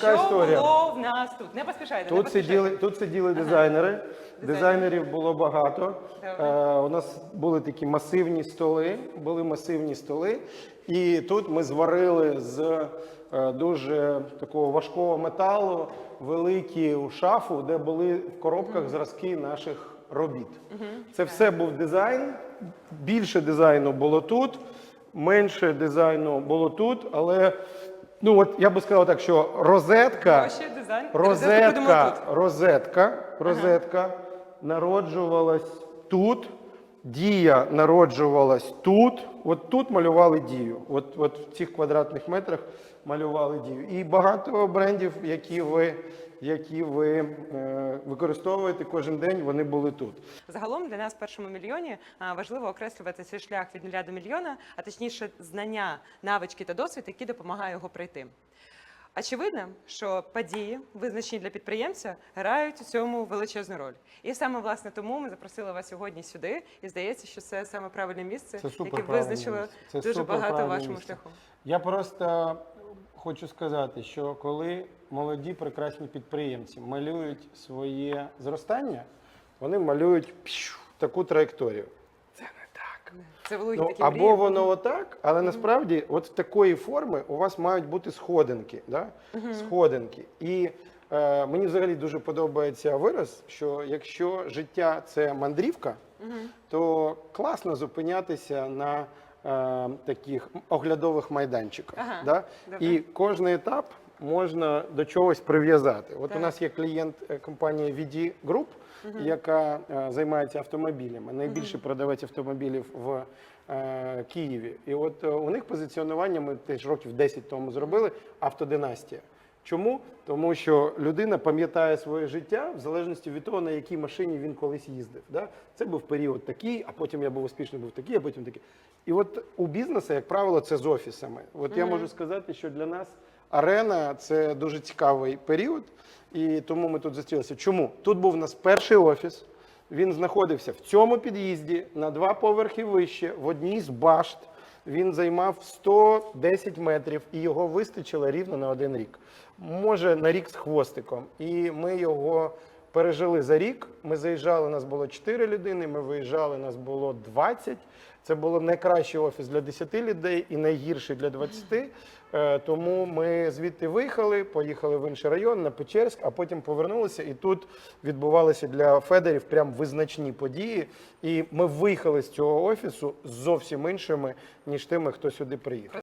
Така Що історія. було в нас тут? Не поспішайте. не Тут поспішайте. сиділи, тут сиділи дизайнери. Дизайнерів було багато. Е, у нас були такі масивні столи, були масивні столи. І тут ми зварили з е, дуже такого важкого металу великі у шафу, де були в коробках зразки наших робіт. Це все був дизайн. Більше дизайну було тут, менше дизайну було тут, але. Ну, от я би сказав так, що розетка, Гроші, дизайн. Розетку розетка, розетка, розетка народжувалась тут, дія народжувалась тут. От тут малювали дію. От, от в цих квадратних метрах малювали дію. І багато брендів, які ви, які ви е, використовуєте кожен день, вони були тут. Загалом для нас в першому мільйоні важливо окреслювати цей шлях від нуля до мільйона, а точніше знання, навички та досвід, які допомагають його пройти. Очевидно, що події, визначені для підприємця, грають у цьому величезну роль. І саме власне тому ми запросили вас сьогодні сюди. І здається, що це саме правильне місце, Це яке визначило. Це дуже багато вашому місце. шляху. Я просто хочу сказати, що коли молоді прекрасні підприємці малюють своє зростання, вони малюють пшу, таку траєкторію. Це великі Ну, такі або мрії. воно отак, але насправді, от такої форми у вас мають бути сходинки. Да? Сходинки. І е, мені взагалі дуже подобається вираз, що якщо життя це мандрівка, то класно зупинятися на е, таких оглядових майданчиках. Ага, Да? добре. І кожний етап можна до чогось прив'язати. От у нас є клієнт е, компанії VD Group, яка е, займається автомобілями. Найбільший продавець автомобілів в е, Києві. І от е, у них позиціонування ми теж років 10 тому зробили автодинастія. Чому? Тому що людина пам'ятає своє життя в залежності від того, на якій машині він колись їздив. Да? Це був період такий, а потім я був успішний, був такий, а потім такий. І от у бізнесу, як правило, це з офісами. От я можу сказати, що для нас арена це дуже цікавий період, і тому ми тут зустрілися. Чому? Тут був у нас перший офіс. Він знаходився в цьому під'їзді на два поверхи вище, в одній з башт. Він займав 110 метрів і його вистачило рівно на один рік. Може на рік з хвостиком. І ми його пережили за рік. Ми заїжджали, нас було 4 людини, ми виїжджали, нас було 20. Це було найкращий офіс для 10 людей і найгірший для 20. Е, Тому ми звідти виїхали, поїхали в інший район на Печерськ, а потім повернулися. І тут відбувалися для Федерів прям визначні події. І ми виїхали з цього офісу зовсім іншими, ніж тими, хто сюди приїхав.